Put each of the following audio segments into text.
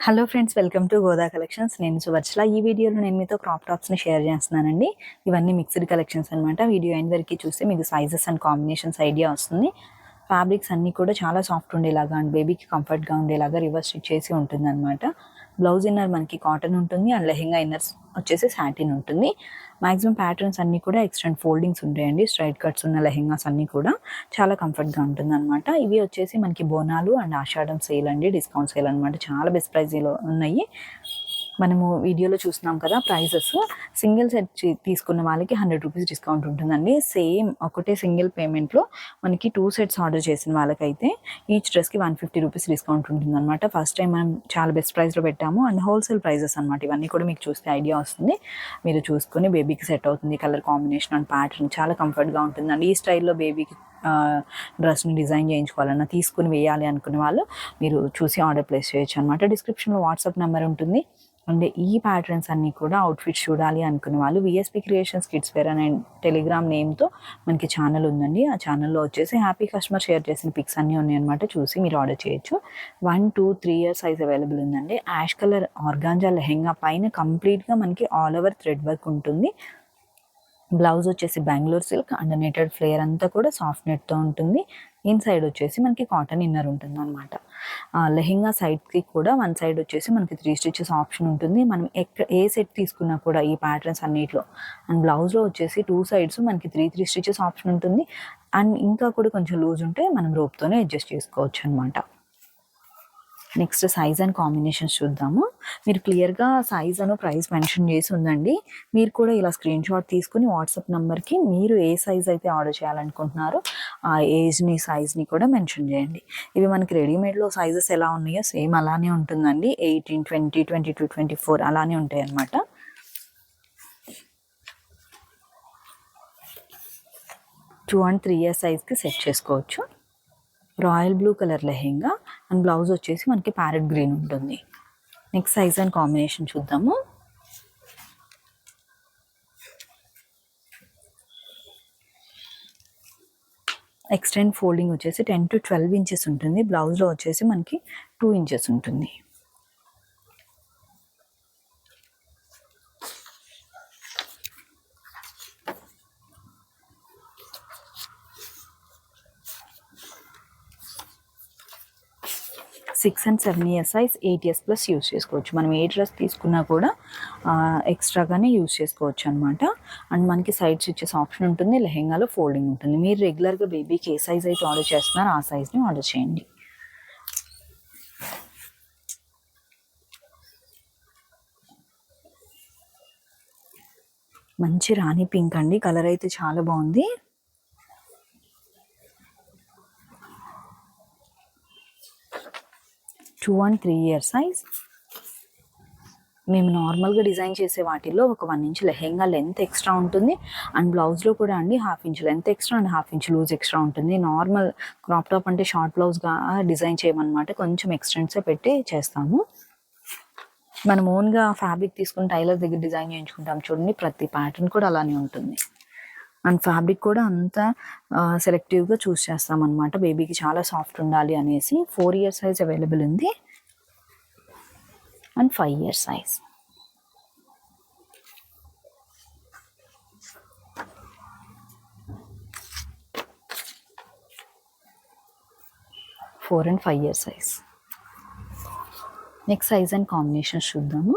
Hello friends welcome to Goda collections నేను సువర్చల ఈ వీడియోలో నేను మీతో క్రాప్ టాప్స్ని షేర్ చేస్తున్నానండి. ఇవన్నీ మిక్స్డ్ కలెక్షన్స్ అనమాట వీడియో ఎండ్ వరకు చూస్తే మీకు సైజెస్ అండ్ కాంబినేషన్స్ ఐడియా వస్తుంది. ఫ్యాబ్రిక్స్ అన్నీ కూడా చాలా సాఫ్ట్ ఉండేలాగా అండ్ బేబీకి కంఫర్ట్గా ఉండేలాగా రివర్స్ స్టిచ్ చేసి ఉంటుంది అనమాట బ్లౌజ్ ఇన్నర్ మనకి కాటన్ ఉంటుంది అండ్ లెహెంగా ఇన్నర్స్ వచ్చేసి సాటిన్ ఉంటుంది. మాక్సిమం ప్యాటర్న్స్ అన్నీ కూడా ఎక్స్టెండ్ ఫోల్డింగ్స్ ఉంటాయండి స్ట్రైట్ కట్స్ ఉన్న లెహెంగాస్ అన్నీ కూడా చాలా కంఫర్ట్గా ఉంటుంది అనమాట ఇవి వచ్చేసి మనకి బోనాలు అండ్ ఆషాఢం సేల్ అండి డిస్కౌంట్ సేల్ అనమాట చాలా బెస్ట్ ప్రైజ్లో ఉన్నాయి. మనము వీడియోలో చూస్తున్నాం కదా ప్రైజెస్. సింగిల్ సెట్ తీసుకున్న వాళ్ళకి హండ్రెడ్ రూపీస్ డిస్కౌంట్ ఉంటుందండి. సేమ్ ఒకటే సింగిల్ పేమెంట్లో మనకి టూ సెట్స్ ఆర్డర్ చేసిన వాళ్ళకైతే ఈచ్ డ్రెస్కి వన్ ఫిఫ్టీ రూపీస్ డిస్కౌంట్ ఉంటుందన్నమాట. ఫస్ట్ టైం మనం చాలా బెస్ట్ ప్రైస్లో పెట్టాము. అండ్ హోల్సేల్ ప్రైజెస్ అనమాట ఇవన్నీ కూడా మీకు చూస్తే ఐడియా వస్తుంది. మీరు చూసుకొని బేబీకి సెట్ అవుతుంది కలర్ కాంబినేషన్ అండ్ ప్యాటర్న్ చాలా కంఫర్ట్గా ఉంటుందండి. ఈ స్టైల్లో బేబీకి డ్రెస్ని డిజైన్ చేయించుకోవాలన్నా తీసుకుని వేయాలి అనుకునే వాళ్ళు మీరు చూసి ఆర్డర్ ప్లేస్ చేయొచ్చు అనమాట డిస్క్రిప్షన్లో వాట్సాప్ నెంబర్ ఉంటుంది. అంటే ఈ ప్యాటర్న్స్ అన్నీ కూడా అవుట్ఫిట్స్ చూడాలి అనుకునే వాళ్ళు. V S P creations kids wear అనే టెలిగ్రామ్ నేమ్తో మనకి ఛానల్ ఉందండి. ఆ ఛానల్లో వచ్చేసి హ్యాపీ కస్టమర్ షేర్ చేసిన పిక్స్ అన్నీ ఉన్నాయన్నమాట చూసి మీరు ఆర్డర్ చేయొచ్చు. One two three years size available ఉందండి. యాష్ కలర్ ఆర్గాంజా లెహెంగా పైన కంప్లీట్గా మనకి ఆల్ ఓవర్ థ్రెడ్ వర్క్ ఉంటుంది. బ్లౌజ్ వచ్చేసి Bengaluru silk and netted flare అంతా కూడా సాఫ్ట్ నెట్తో ఉంటుంది. ఇన్ సైడ్ వచ్చేసి మనకి కాటన్ ఇన్నర్ ఉంటుంది అనమాట లెహెంగా సైడ్కి కూడా వన్ సైడ్ వచ్చేసి మనకి త్రీ స్టిచెస్ ఆప్షన్ ఉంటుంది. మనం ఎక్కడ ఏ సెట్ తీసుకున్నా కూడా ఈ ప్యాటర్న్స్ అన్నిట్లో. అండ్ బ్లౌజ్లో వచ్చేసి టూ సైడ్స్ మనకి త్రీ త్రీ స్టిచెస్ ఆప్షన్ ఉంటుంది. అండ్ ఇంకా కూడా కొంచెం లూజ్ ఉంటే మనం రోప్తోనే అడ్జస్ట్ చేసుకోవచ్చు అనమాట నెక్స్ట్ సైజ్ అండ్ కాంబినేషన్స్ చూద్దాము. మీరు క్లియర్గా సైజ్ అను ప్రైస్ మెన్షన్ చేసి ఉందండి. మీరు కూడా ఇలా స్క్రీన్ షాట్ తీసుకుని వాట్సాప్ నెంబర్కి మీరు ఏ సైజ్ అయితే ఆర్డర్ చేయాలనుకుంటున్నారో ఆ ఏజ్ని సైజ్ని కూడా మెన్షన్ చేయండి. ఇవి మనకి రెడీమేడ్లో సైజెస్ ఎలా ఉన్నాయో సేమ్ అలానే ఉంటుందండి. Eighteen twenty twenty two twenty four అలానే ఉంటాయి అన్నమాట. టూ అండ్ త్రీ ఇయర్స్ సైజ్కి సెట్ చేసుకోవచ్చు. Royal blue colour lehenga and blouse వచ్చేసి మనకి ప్యారెట్ గ్రీన్ ఉంటుంది. నెక్స్ట్ సైజ్ అండ్ కాంబినేషన్ చూద్దాము. ఎక్స్టెండ్ ఫోల్డింగ్ వచ్చేసి టెన్ టు ట్వెల్వ్ ఇంచెస్ ఉంటుంది. బ్లౌజ్లో వచ్చేసి మనకి టూ ఇంచెస్ ఉంటుంది. Six and seven years size eight years plus use చేసుకోవచ్చు. మనం ఏ డ్రెస్ తీసుకున్నా కూడా ఎక్స్ట్రాగానే యూస్ చేసుకోవచ్చు అనమాట అండ్ మనకి సైడ్ ఇచ్చేసి ఆప్షన్ ఉంటుంది లెహెంగాలో ఫోల్డింగ్ ఉంటుంది. మీరు రెగ్యులర్గా బేబీకి ఏ సైజ్ అయితే ఆర్డర్ చేస్తున్నారో ఆ సైజ్ని ఆర్డర్ చేయండి. మంచి రాణి పింక్ అండి. కలర్ అయితే చాలా బాగుంది. Two and three year size. మేము నార్మల్గా డిజైన్ చేసే వాటిల్లో ఒక one inch lehenga length extra ఉంటుంది. అండ్ బ్లౌజ్లో కూడా అండి half inch length extra and half inch loose extra ఉంటుంది. నార్మల్ క్రాప్ టాప్ అంటే షార్ట్ బ్లౌజ్గా డిజైన్ చేయమన్నమాట. కొంచెం ఎక్స్టెంట్సే పెట్టి చేస్తాము. మనం ఓన్గా ఫ్యాబ్రిక్ తీసుకుని టైలర్ దగ్గర డిజైన్ చేయించుకుంటాం చూడండి ప్రతి ప్యాటర్న్ కూడా అలానే ఉంటుంది. అండ్ ఫ్యాబ్రిక్ కూడా అంత సెలెక్టివ్గా చూస్ చేస్తాం అనమాట బేబీకి చాలా సాఫ్ట్ ఉండాలి అనేసి ఫోర్ ఇయర్స్ సైజ్ అవైలబుల్ ఉంది. And five years size. Four and five years size. Next size and combination చూద్దాము.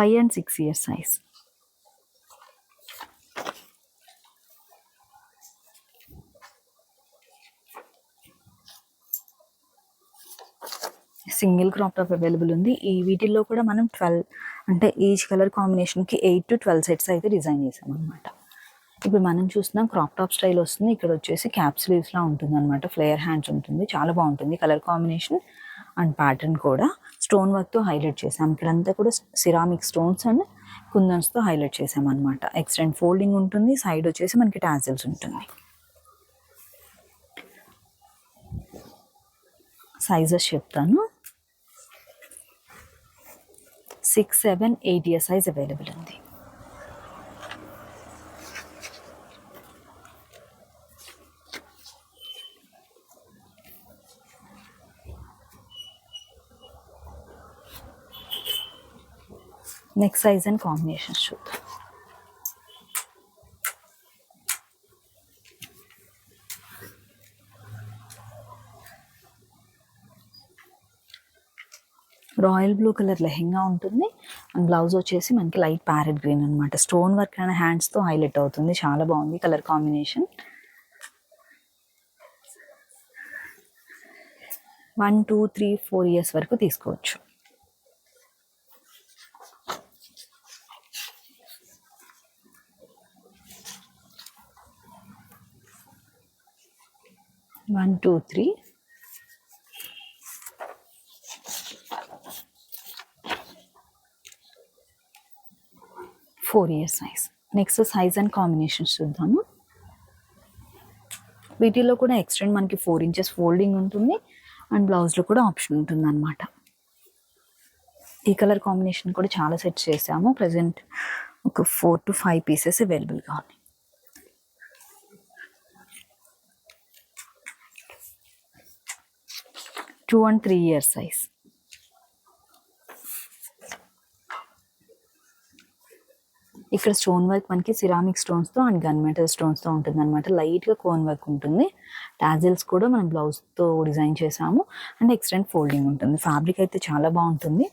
Five and six years size. Single crop top available ఉంది. ఈ వీటిల్లో కూడా మనం ట్వెల్వ్ అంటే ఈచ్ కలర్ కాంబినేషన్కి ఎయిట్ టు ట్వెల్వ్ సెట్స్ అయితే డిజైన్ చేసాం అనమాట ఇప్పుడు మనం చూస్తున్నాం క్రాప్ టాప్ స్టైల్ వస్తుంది. ఇక్కడ వచ్చేసి క్యాప్ స్లీవ్స్లా ఉంటుంది అనమాట ఫ్లేయర్ హ్యాండ్స్ ఉంటుంది. చాలా బాగుంటుంది. కలర్ కాంబినేషన్ అండ్ ప్యాటర్న్ కూడా స్టోన్ వర్క్తో హైలైట్ చేసాం ఇక్కడంతా కూడా సిరామిక్ స్టోన్స్ అండ్ కుందన్స్తో హైలైట్ చేసాం అనమాట ఎక్స్టెండ్ ఫోల్డింగ్ ఉంటుంది సైడ్ వచ్చేసి మనకి టాజిల్స్ ఉంటుంది. సైజెస్ చెప్తాను. Six seven eight year size available ఉంది. నెక్స్ట్ సైజ్ అండ్ కాంబినేషన్స్ చూద్దాం రాయల్ బ్లూ కలర్ లెహెంగా ఉంటుంది. అండ్ బ్లౌజ్ వచ్చేసి మనకి లైట్ ప్యారెట్ గ్రీన్ అనమాట స్టోన్ వర్క్ అయిన హ్యాండ్స్తో హైలైట్ అవుతుంది. చాలా బాగుంది colour combination one two three four years వరకు తీసుకోవచ్చు. One two three. Four years size next size and combinations చూద్దాము. వీటిలో కూడా ఎక్స్టెండ్ మనకి ఫోర్ ఇంచెస్ ఫోల్డింగ్ ఉంటుంది. అండ్ బ్లౌజ్లో కూడా ఆప్షన్ ఉంటుంది అనమాట ఈ కలర్ కాంబినేషన్ కూడా చాలా సెట్ చేసాము. ప్రజెంట్ ఒక ఫోర్ టు ఫైవ్ పీసెస్ అవైలబుల్గా ఉన్నాయి two and three years size. ఇక్కడ స్టోన్ వర్క్ మనకి సిరామిక్ స్టోన్స్తో అండ్ గన్ మెటల్ స్టోన్స్తో ఉంటుంది అనమాట లైట్గా కోన్ వర్క్ ఉంటుంది. టాజిల్స్ కూడా మనం బ్లౌజ్తో డిజైన్ చేసాము అండ్ ఎక్స్టెంట్ ఫోల్డింగ్ ఉంటుంది. ఫ్యాబ్రిక్ అయితే చాలా బాగుంటుంది.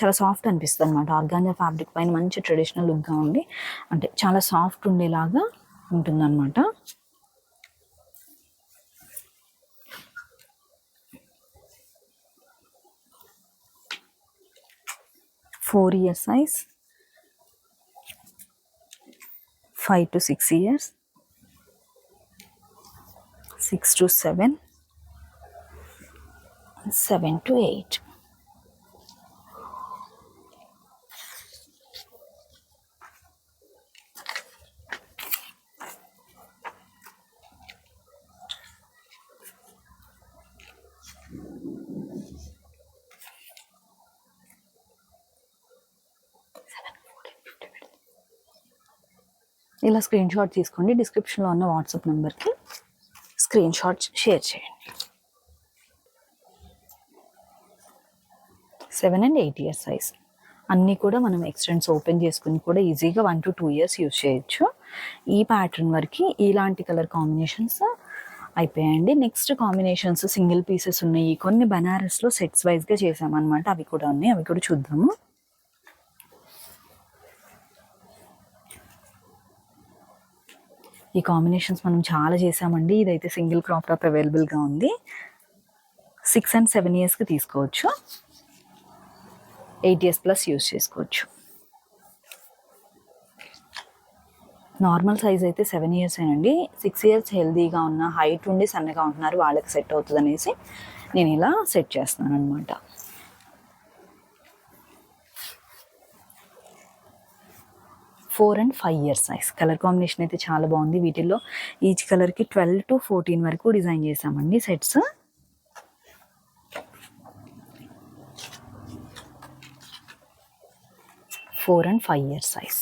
చాలా సాఫ్ట్ అనిపిస్తుంది అనమాట ఆర్గానిక్ ఫ్యాబ్రిక్ పైన మంచి ట్రెడిషనల్ లుక్గా ఉంది అంటే చాలా సాఫ్ట్ ఉండేలాగా ఉంటుంది అనమాట 4 year size. 5 to 6 years. 6 to 7 7 to 8 ఇలా స్క్రీన్ షాట్ తీసుకోండి. డిస్క్రిప్షన్లో ఉన్న వాట్సాప్ నెంబర్కి స్క్రీన్ షాట్ షేర్ చేయండి. Seven and eight years size అన్నీ కూడా మనం ఎక్స్టెండ్స్ ఓపెన్ చేసుకుని కూడా ఈజీగా one to two years use చేయొచ్చు. ఈ ప్యాటర్న్ వరకు ఇలాంటి కలర్ కాంబినేషన్స్ అయిపోయాయండి. నెక్స్ట్ కాంబినేషన్స్ సింగిల్ పీసెస్ ఉన్నాయి. కొన్ని బనారస్లో సెట్స్ వైజ్గా చేసామన్నమాట అవి కూడా ఉన్నాయి. అవి కూడా చూద్దాము. ఈ కాంబినేషన్స్ మనం చాలా చేసామండి ఇదైతే సింగిల్ క్రాప్ టాప్ అవైలబుల్గా ఉంది. సిక్స్ అండ్ సెవెన్ ఇయర్స్కి తీసుకోవచ్చు. ఎయిట్ ఇయర్స్ ప్లస్ యూస్ చేసుకోవచ్చు. నార్మల్ సైజ్ అయితే సెవెన్ ఇయర్స్ అండి సిక్స్ ఇయర్స్ హెల్దీగా ఉన్న హైట్ ఉండి సన్నగా ఉంటున్నారు వాళ్ళకి సెట్ అవుతుంది అనేసి నేను ఇలా సెట్ చేస్తున్నాను అనమాట four and five years size colour combination అయితే చాలా బాగుంది వీటిల్లో. ఈచ్ కలర్కి ట్వెల్వ్ టు ఫోర్టీన్ వరకు డిజైన్ చేసామండి sets four and five years size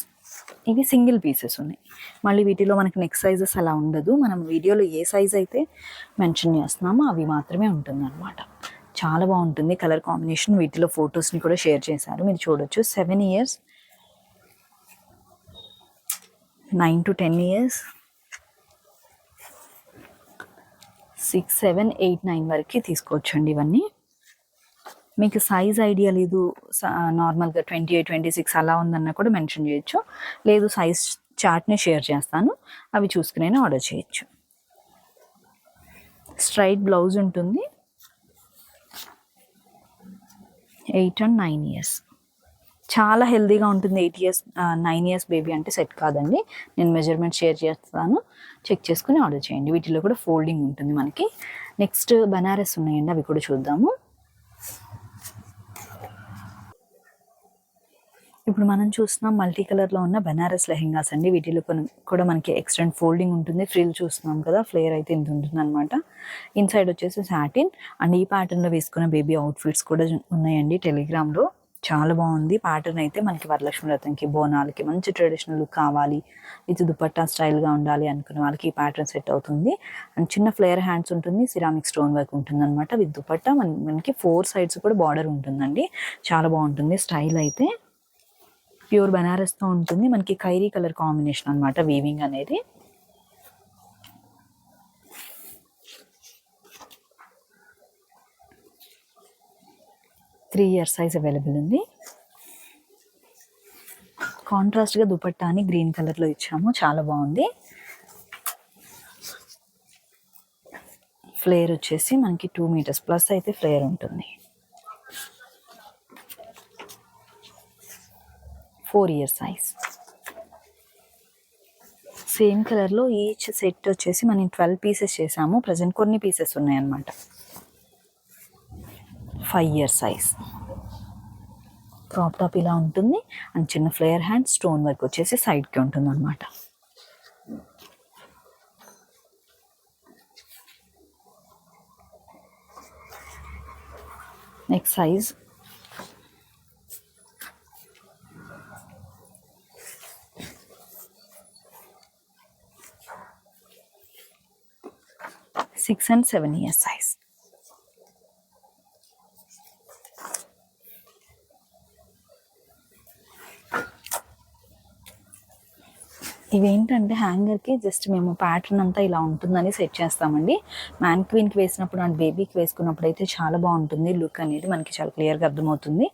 ఇవి సింగిల్ పీసెస్ ఉన్నాయి. మళ్ళీ వీటిలో మనకి నెక్స్ట్ సైజెస్ అలా ఉండదు. మనం వీడియోలో ఏ సైజ్ అయితే మెన్షన్ చేస్తున్నామో అవి మాత్రమే ఉంటుందన్నమాట. చాలా బాగుంటుంది. కలర్ కాంబినేషన్ వీటిలో ఫొటోస్ని కూడా షేర్ చేశారు. మీరు చూడొచ్చు. Seven years nine to ten years. Six seven eight nine వరకు తీసుకోవచ్చండి ఇవన్నీ. మీకు సైజ్ ఐడియా లేదు నార్మల్గా ట్వంటీ ఎయిట్ ట్వంటీ సిక్స్ అలా ఉందన్న కూడా మెన్షన్ చేయొచ్చు. లేదు సైజ్ చార్ట్ని షేర్ చేస్తాను. అవి చూసుకునే ఆర్డర్ చేయొచ్చు. స్ట్రైట్ బ్లౌజ్ ఉంటుంది. Eight and nine years. చాలా హెల్దీగా ఉంటుంది eight years nine years baby అంటే సెట్ కాదండి. నేను మెజర్మెంట్ షేర్ చేస్తాను. చెక్ చేసుకుని ఆర్డర్ చేయండి. వీటిలో కూడా ఫోల్డింగ్ ఉంటుంది మనకి. నెక్స్ట్ బనారస్ ఉన్నాయండి అవి కూడా చూద్దాము. ఇప్పుడు మనం చూస్తున్నాం మల్టీ కలర్లో ఉన్న బనారస్ లెహెంగాస్ అండి. వీటిలో కొన్ని కూడా మనకి ఎక్స్టెండ్ ఫోల్డింగ్ ఉంటుంది. ఫ్రిల్ చూస్తున్నాం కదా ఫ్లేయర్ అయితే ఇంత ఉంటుంది అనమాట ఇన్సైడ్ వచ్చేసి సాటిన్. అండ్ ఈ ప్యాటర్న్లో వేసుకున్న బేబీ అవుట్ఫిట్స్ కూడా ఉన్నాయండి టెలిగ్రామ్లో. చాలా బాగుంది. ప్యాటర్న్ అయితే మనకి వరలక్ష్మి వ్రతంకి బోనాలకి మంచి ట్రెడిషనల్ లుక్ కావాలి. ఇది దుపట్టా స్టైల్గా ఉండాలి అనుకునే వాళ్ళకి ఈ ప్యాటర్న్ సెట్ అవుతుంది. అండ్ చిన్న ఫ్లేయర్ హ్యాండ్స్ ఉంటుంది. సిరామిక్ స్టోన్ వర్క్ ఉంటుంది అనమాట విత్ దుపట్టా మన మనకి ఫోర్ సైడ్స్ కూడా బార్డర్ ఉంటుందండి. చాలా బాగుంటుంది స్టైల్ అయితే. ప్యూర్ బనారస్తో ఉంటుంది. మనకి ఖైరీ కలర్ కాంబినేషన్ అన్నమాట. వీవింగ్ అనేది. త్రీ ఇయర్ సైజ్ అవైలబుల్ ఉంది. కాంట్రాస్ట్గా దుపట్టాని గ్రీన్ కలర్లో ఇచ్చాము. చాలా బాగుంది. ఫ్లేర్ వచ్చేసి మనకి టూ మీటర్స్ ప్లస్ అయితే ఫ్లేర్ ఉంటుంది. ఫోర్ ఇయర్ సైజ్ సేమ్ కలర్లో ఈచ్ సెట్ వచ్చేసి మనం ట్వెల్వ్ పీసెస్ చేసాము. ప్రజెంట్ కొన్ని పీసెస్ ఉన్నాయన్నమాట. Five year size. Crop top ఇలా ఉంటుంది. అండ్ చిన్న ఫ్లేయర్ హ్యాండ్ స్టోన్ వర్క్ వచ్చేసి సైడ్కి ఉంటుంది అనమాట next size. Six and seven years size. ఇవేంటంటే హ్యాంగర్కి జస్ట్ మేము ప్యాటర్న్ అంతా ఇలా ఉంటుందని సెట్ చేస్తామండి. మ్యాన్ క్వీన్కి వేసినప్పుడు అండ్ బేబీకి వేసుకున్నప్పుడు అయితే చాలా బాగుంటుంది. లుక్ అనేది మనకి చాలా క్లియర్గా అర్థమవుతుంది.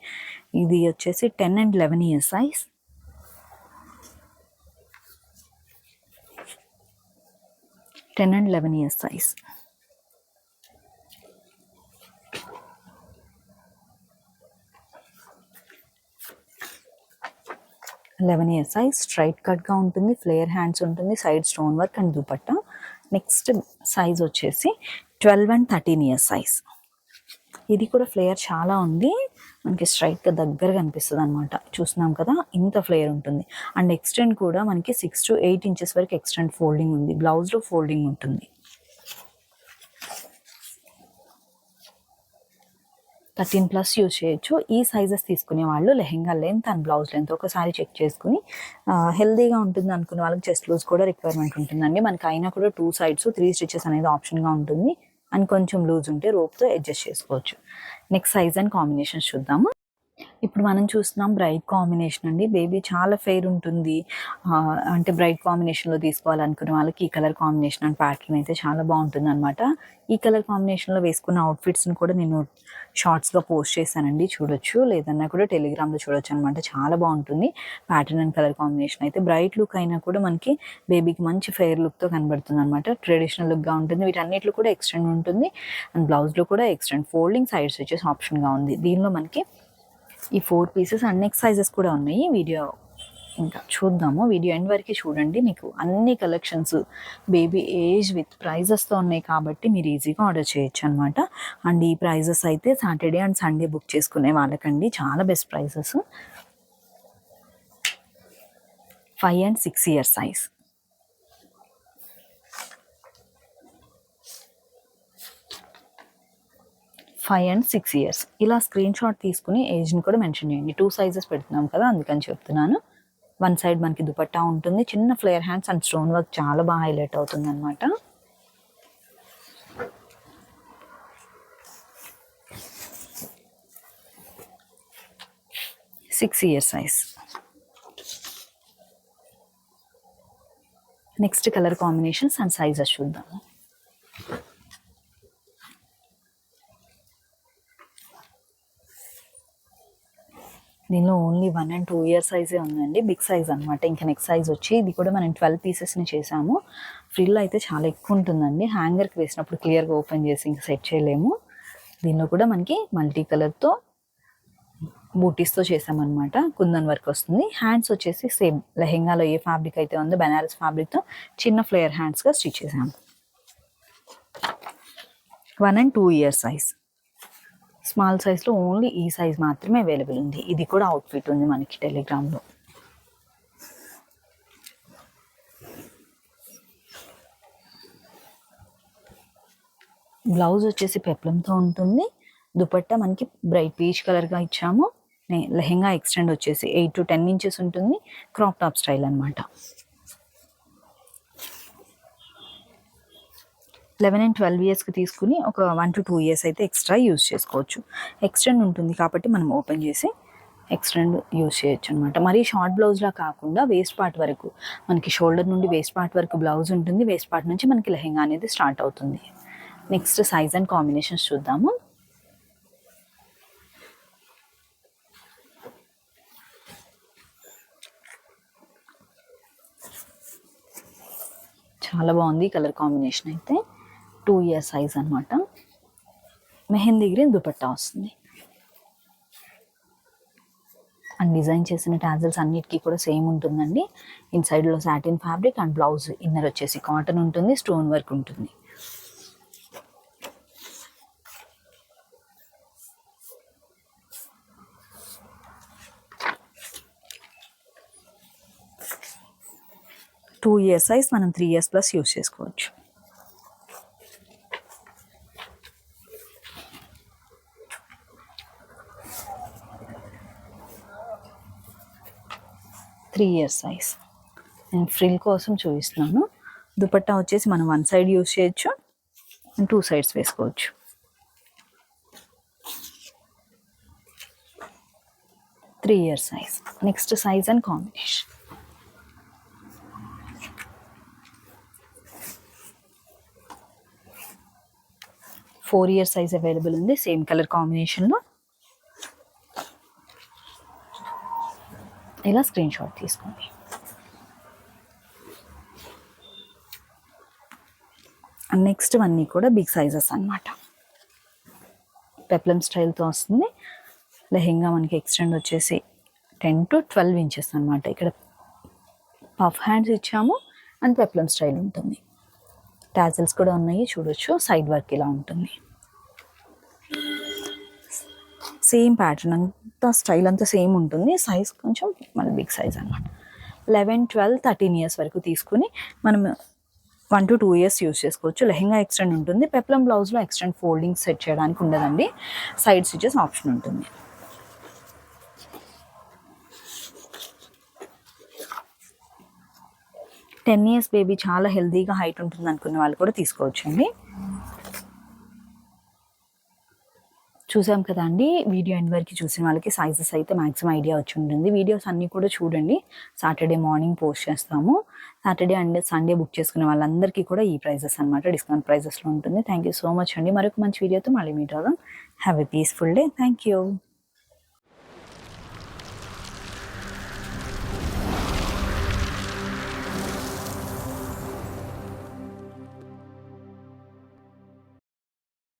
ఇది వచ్చేసి ten and eleven years size. Ten and eleven years size. Eleven year size straight కట్గా ఉంటుంది ఫ్లేయర్ హ్యాండ్స్ ఉంటుంది side stone work and dupatta. Next size వచ్చేసి twelve and thirteen years size. ఇది కూడా ఫ్లేయర్ చాలా ఉంది. మనకి స్ట్రైట్గా దగ్గరగా అనిపిస్తుంది అనమాట చూస్తున్నాం కదా ఇంత ఫ్లేయర్ ఉంటుంది. అండ్ ఎక్స్టెండ్ కూడా మనకి సిక్స్ టు ఎయిట్ ఇంచెస్ వరకు ఎక్స్టెండ్ ఫోల్డింగ్ ఉంది. బ్లౌజ్లో ఫోల్డింగ్ ఉంటుంది. థర్టీన్ ప్లస్ యూజ్ చేయొచ్చు. ఈ సైజెస్ తీసుకునే వాళ్ళు lehenga length and blouse length ఒకసారి చెక్ చేసుకుని హెల్దీగా ఉంటుంది అనుకునే వాళ్ళకి చెస్ట్ లూజ్ కూడా రిక్వైర్మెంట్ ఉంటుందండి. మనకి అయినా కూడా టూ సైడ్స్ త్రీ స్టిచెస్ అనేది ఆప్షన్గా ఉంటుంది. అండ్ కొంచెం లూజ్ ఉంటే రోప్తో అడ్జస్ట్ చేసుకోవచ్చు. నెక్స్ట్ సైజ్ అండ్ కాంబినేషన్స్ చూద్దాము. ఇప్పుడు మనం చూస్తున్నాం బ్రైట్ కాంబినేషన్ అండి. బేబీ చాలా ఫెయిర్ ఉంటుంది. అంటే బ్రైట్ కాంబినేషన్లో తీసుకోవాలనుకునే వాళ్ళకి ఈ కలర్ కాంబినేషన్ అండ్ ప్యాటర్న్ అయితే చాలా బాగుంటుంది అనమాట ఈ కలర్ కాంబినేషన్లో వేసుకున్న అవుట్ఫిట్స్ని కూడా నేను షార్ట్స్గా పోస్ట్ చేశానండి. చూడొచ్చు. లేదన్నా కూడా టెలిగ్రామ్లో చూడొచ్చు అనమాట చాలా బాగుంటుంది. ప్యాటర్న్ అండ్ కలర్ కాంబినేషన్ అయితే బ్రైట్ లుక్ అయినా కూడా మనకి బేబీకి మంచి ఫెయిర్ లుక్తో కనబడుతుంది అనమాట ట్రెడిషనల్ లుక్గా ఉంటుంది. వీటన్నిటిలో కూడా ఎక్స్టెండ్ ఉంటుంది. అండ్ బ్లౌజ్లో కూడా ఎక్స్టెండ్ ఫోల్డింగ్ సైడ్స్ వచ్చేసి ఆప్షన్గా ఉంది. దీనిలో మనకి ఈ ఫోర్ పీసెస్ అన్ని ఎక్సైజెస్ సైజెస్ కూడా ఉన్నాయి. వీడియో ఇంకా చూద్దాము. వీడియో ఎండ్ వరకు చూడండి. మీకు అన్ని కలెక్షన్స్ బేబీ ఏజ్ విత్ ప్రైజెస్తో ఉన్నాయి కాబట్టి మీరు ఈజీగా ఆర్డర్ చేయొచ్చు అనమాట అండ్ ఈ ప్రైజెస్ అయితే సాటర్డే అండ్ సండే బుక్ చేసుకునే వాళ్ళకండి. చాలా best prizes five and six year size five and six years. ఇలా స్క్రీన్ షాట్ తీసుకుని ఏజ్ని కూడా మెన్షన్ చేయండి. టూ సైజెస్ పెడుతున్నాం కదా అందుకని చెప్తున్నాను. వన్ సైడ్ మనకి దుపట్టా ఉంటుంది. చిన్న flare hands and stone work చాలా బాగా హైలైట్ అవుతుంది అనమాట six year size. Next colour combinations and sizes చూద్దాము. దీనిలో only one and two year సైజే ఉందండి. బిగ్ సైజ్ అనమాట ఇంకా నెక్స్ట్ సైజ్ వచ్చి ఇది కూడా మనం ట్వెల్వ్ పీసెస్ని చేసాము ఫ్రిల్ అయితే చాలా ఎక్కువ ఉంటుందండి. హ్యాంగర్కి వేసినప్పుడు క్లియర్గా ఓపెన్ చేసి ఇంకా సెట్ చేయలేము. దీనిలో కూడా మనకి మల్టీ కలర్తో బూటీస్తో చేసామన్నమాట కుందన్ వర్క్ వస్తుంది. హ్యాండ్స్ వచ్చేసి సేమ్ లెహెంగాలో ఏ ఫ్యాబ్రిక్ అయితే ఉందో బెనారస్ ఫ్యాబ్రిక్తో చిన్న ఫ్లేయర్ హ్యాండ్స్గా స్టిచ్ చేసాము one and two year size small సైజ్లో ఓన్లీ ఈ సైజ్ మాత్రమే అవైలబుల్ ఉంది. ఇది కూడా అవుట్ఫిట్ ఉంది మనకి టెలిగ్రామ్లో. బ్లౌజ్ వచ్చేసి పెప్లంతో ఉంటుంది. దుపట్టా మనకి బ్రైట్ పీచ్ కలర్గా ఇచ్చాము. నే- లెహెంగా ఎక్స్టెండ్ వచ్చేసి ఎయిట్ టు టెన్ ఇంచెస్ ఉంటుంది. క్రాప్ టాప్ స్టైల్ అనమాట లెవెన్ అండ్ ట్వెల్వ్ ఇయర్స్కి తీసుకుని ఒక వన్ టు టూ ఇయర్స్ అయితే ఎక్స్ట్రా యూస్ చేసుకోవచ్చు. ఎక్స్టెండ్ ఉంటుంది కాబట్టి మనం ఓపెన్ చేసి ఎక్స్టెండ్ యూస్ చేయొచ్చు అనమాట మరీ షార్ట్ బ్లౌజ్లా కాకుండా వేస్ట్ పార్ట్ వరకు మనకి షోల్డర్ నుండి వేస్ట్ పార్ట్ వరకు బ్లౌజ్ ఉంటుంది. వేస్ట్ పార్ట్ నుంచి మనకి లెహెంగా అనేది స్టార్ట్ అవుతుంది. నెక్స్ట్ సైజ్ అండ్ కాంబినేషన్స్ చూద్దాము. చాలా బాగుంది కలర్ కాంబినేషన్ అయితే. టూ ఇయర్ సైజ్ అనమాట మెహందీ గ్రీన్ దుపట్టా వస్తుంది. అండ్ డిజైన్ చేసిన టాజల్స్ అన్నిటికీ కూడా సేమ్ ఉంటుందండి. ఇన్ సైడ్లో satin fabric and blouse inner వచ్చేసి కాటన్ ఉంటుంది స్టోన్ వర్క్ ఉంటుంది. టూ ఇయర్స్ సైజ్ మనం త్రీ ఇయర్స్ ప్లస్ యూస్ చేసుకోవచ్చు. త్రీ ఇయర్స్ సైజ్ నేను ఫ్రిల్ కోసం చూపిస్తున్నాను. దుపట్టా వచ్చేసి మనం వన్ సైడ్ యూస్ చేయొచ్చు. అండ్ టూ సైడ్స్ వేసుకోవచ్చు. Three years size next size and combination. Four years size available ఉంది. సేమ్ కలర్ కాంబినేషన్లో. ఇలా స్క్రీన్ షాట్ తీసుకోండి. నెక్స్ట్ అన్నీ కూడా బిగ్ సైజెస్ అనమాట పెప్లం స్టైల్తో వస్తుంది. లెహెంగా మనకి ఎక్స్టెండ్ వచ్చేసి టెన్ టు ట్వెల్వ్ ఇంచెస్ అనమాట ఇక్కడ పఫ్ హ్యాండ్స్ ఇచ్చాము అండ్ పెప్లం స్టైల్ ఉంటుంది. టాజిల్స్ కూడా ఉన్నాయి చూడొచ్చు. సైడ్ వర్క్ ఇలా ఉంటుంది. సేమ్ ప్యాటర్న్ అంతా స్టైల్ అంతా సేమ్ ఉంటుంది. సైజ్ కొంచెం మన బిగ్ సైజ్ అనమాట లెవెన్ ట్వెల్వ్ థర్టీన్ ఇయర్స్ వరకు తీసుకుని మనం one to two years use చేసుకోవచ్చు. లెహెంగా ఎక్స్టెండ్ ఉంటుంది. పెప్లం బ్లౌజ్లో ఎక్స్టెండ్ ఫోల్డింగ్ సెట్ చేయడానికి ఉండదండి. సైడ్ స్టిచెస్ ఆప్షన్ ఉంటుంది. టెన్ ఇయర్స్ బేబీ చాలా హెల్తీగా హైట్ ఉంటుంది అనుకునే వాళ్ళు కూడా తీసుకోవచ్చండి. చూసాం కదా అండి? వీడియో ఎండ్ వరకు చూసిన వాళ్ళకి సైజెస్ అయితే మ్యాక్సిమం ఐడియా వచ్చి ఉంటుంది. వీడియోస్ అన్నీ కూడా చూడండి. సాటర్డే మార్నింగ్ పోస్ట్ చేస్తాము. సాటర్డే అండ్ సండే బుక్ చేసుకునే వాళ్ళందరికీ కూడా ఈ ప్రైజెస్ అనమాట డిస్కౌంట్ ప్రైజెస్లో ఉంటుంది. థ్యాంక్ యూ సో మచ్ అండి. మరొక మంచి వీడియోతో మళ్ళీ మీట్ అవుదాం. Have a peaceful day thank you